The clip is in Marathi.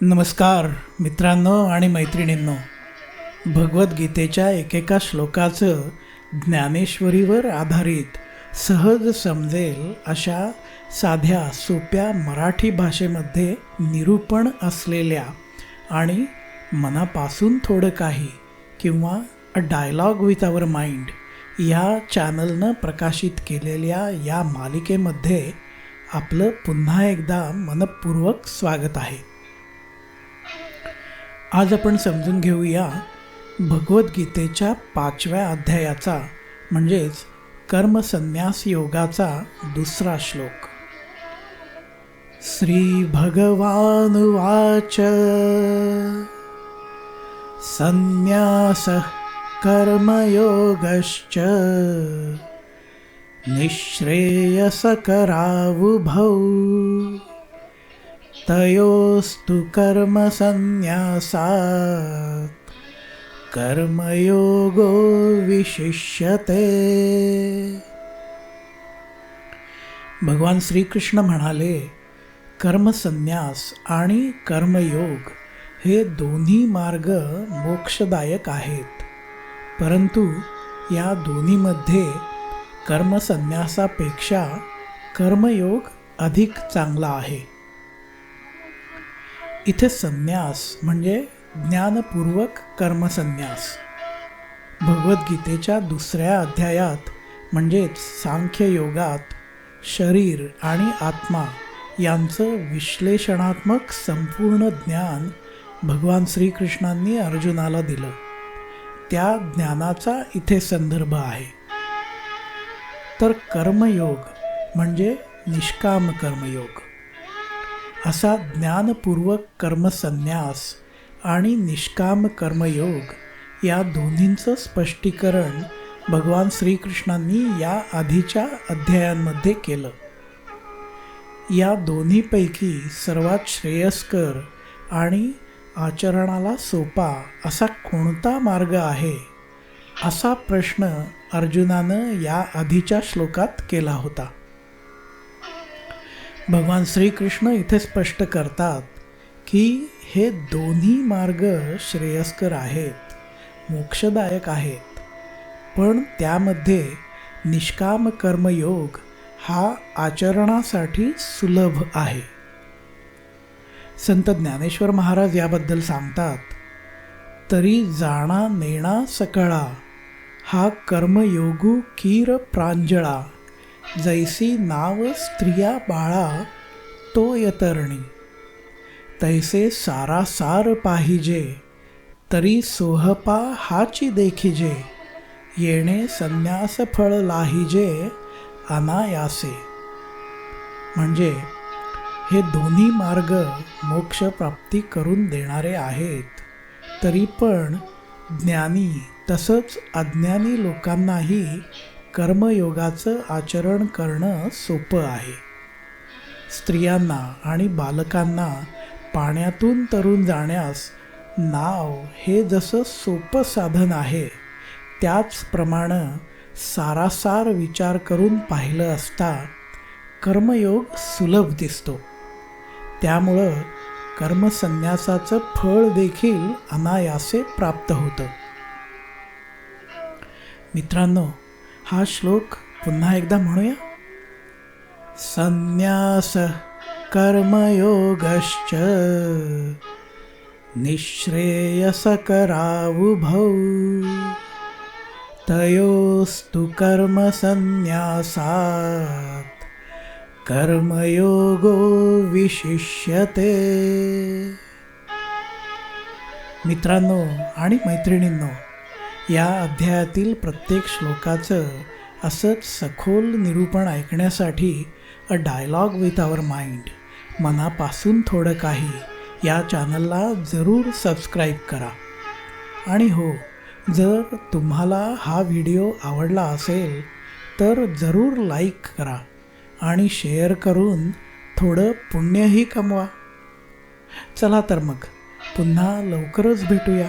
नमस्कार मित्रांनो आणि मैत्रिणींनो. भगवद्गीतेच्या एकेका श्लोकाचं ज्ञानेश्वरीवर आधारित सहज समजेल अशा साध्या सोप्या मराठी भाषेमध्ये निरूपण असलेल्या आणि मनापासून थोडं काही किंवा a dialogue with our mind या चॅनलनं प्रकाशित केलेल्या या मालिकेमध्ये आपलं पुन्हा एकदा मनपूर्वक स्वागत आहे. आज आपण समजून घेऊया भगवद्गीतेच्या पाचव्या अध्यायाचा म्हणजेच कर्मसन्यास योगाचा दुसरा श्लोक. श्री भगवान वाच. संन्यास कर्मयोगश्च. निःश्रेयसकरावुभौ। तयोस्तु कर्मसन्न्यासात्। कर्मयोगो विशिष्यते। भगवान श्रीकृष्ण म्हणाले कर्मसन्यास आणि कर्मयोग हे दोन्ही मार्ग मोक्षदायक आहेत. परंतु या दोन्हीमध्ये कर्मसन्यासापेक्षा कर्मयोग अधिक चांगला आहे. इथे संन्यास म्हणजे ज्ञानपूर्वक कर्मसन्यास. भगवद्गीतेच्या दुसऱ्या अध्यायात म्हणजेच सांख्ययोगात शरीर आणि आत्मा यांचं विश्लेषणात्मक संपूर्ण ज्ञान भगवान श्रीकृष्णांनी अर्जुनाला दिलं. त्या ज्ञानाचा इथे संदर्भ आहे. तर कर्मयोग म्हणजे निष्काम कर्मयोग. असा ज्ञानपूर्वक कर्मसन्यास आणि निष्काम कर्मयोग या दोन्हींचं स्पष्टीकरण भगवान श्रीकृष्णांनी या आधीच्या अध्यायांमध्ये केलं. या दोन्हीपैकी सर्वात श्रेयस्कर आणि आचरणाला सोपा असा कोणता मार्ग आहे? असा प्रश्न अर्जुनानं या आधीच्या श्लोकात केला होता. भगवान श्रीकृष्ण इथे स्पष्ट करतात की हे दोन्ही मार्ग श्रेयस्कर आहेत मोक्षदायक आहेत. पण त्यामध्ये निष्काम कर्मयोग हा आचरणासाठी सुलभ आहे. संत ज्ञानेश्वर महाराज याबद्दल सांगतात तरी जाणा नेणा सकळा हा कर्मयोगू कीर प्रांजळा जैसी नाव स्त्रिया बाळा तो यतरणी. तैसे सारासार पाहिजे तरी सोहपा हाची देखिजे येणे संन्यास फळ लाहिजे अनायासे. म्हणजे हे दोन्ही मार्ग मोक्षप्राप्ती करून देणारे आहेत तरी पण ज्ञानी तसंच अज्ञानी लोकांनाही कर्मयोगाचं आचरण करणं सोपं आहे. स्त्रियांना आणि बालकांना पाण्यातून तरून जाण्यास नाव हे जसं सोपं साधन आहे त्याचप्रमाणे सारासार विचार करून पाहिलं असता कर्मयोग सुलभ दिसतो. त्यामुळं कर्मसन्यासाचं फळ देखील अनायासे प्राप्त होतं. मित्रांनो हा श्लोक पुन्हा एकदा म्हणूया? संन्यास कर्मयोगश्च निःश्रेयसकरावुभौ तयोस्तु कर्मसन्न्यासात् कर्मयोगो विशिष्यते। मित्रांनो आणि मैत्रिणींनो या अध्यायातील प्रत्येक श्लोकाचं असंच सखोल निरूपण ऐकण्यासाठी a dialogue with our mind मनापासून थोडं काही या चॅनलला जरूर सबस्क्राईब करा. आणि हो जर तुम्हाला हा व्हिडिओ आवडला असेल तर जरूर लाईक करा आणि शेअर करून थोडं पुण्यही कमवा. चला तर मग पुन्हा लवकरच भेटूया.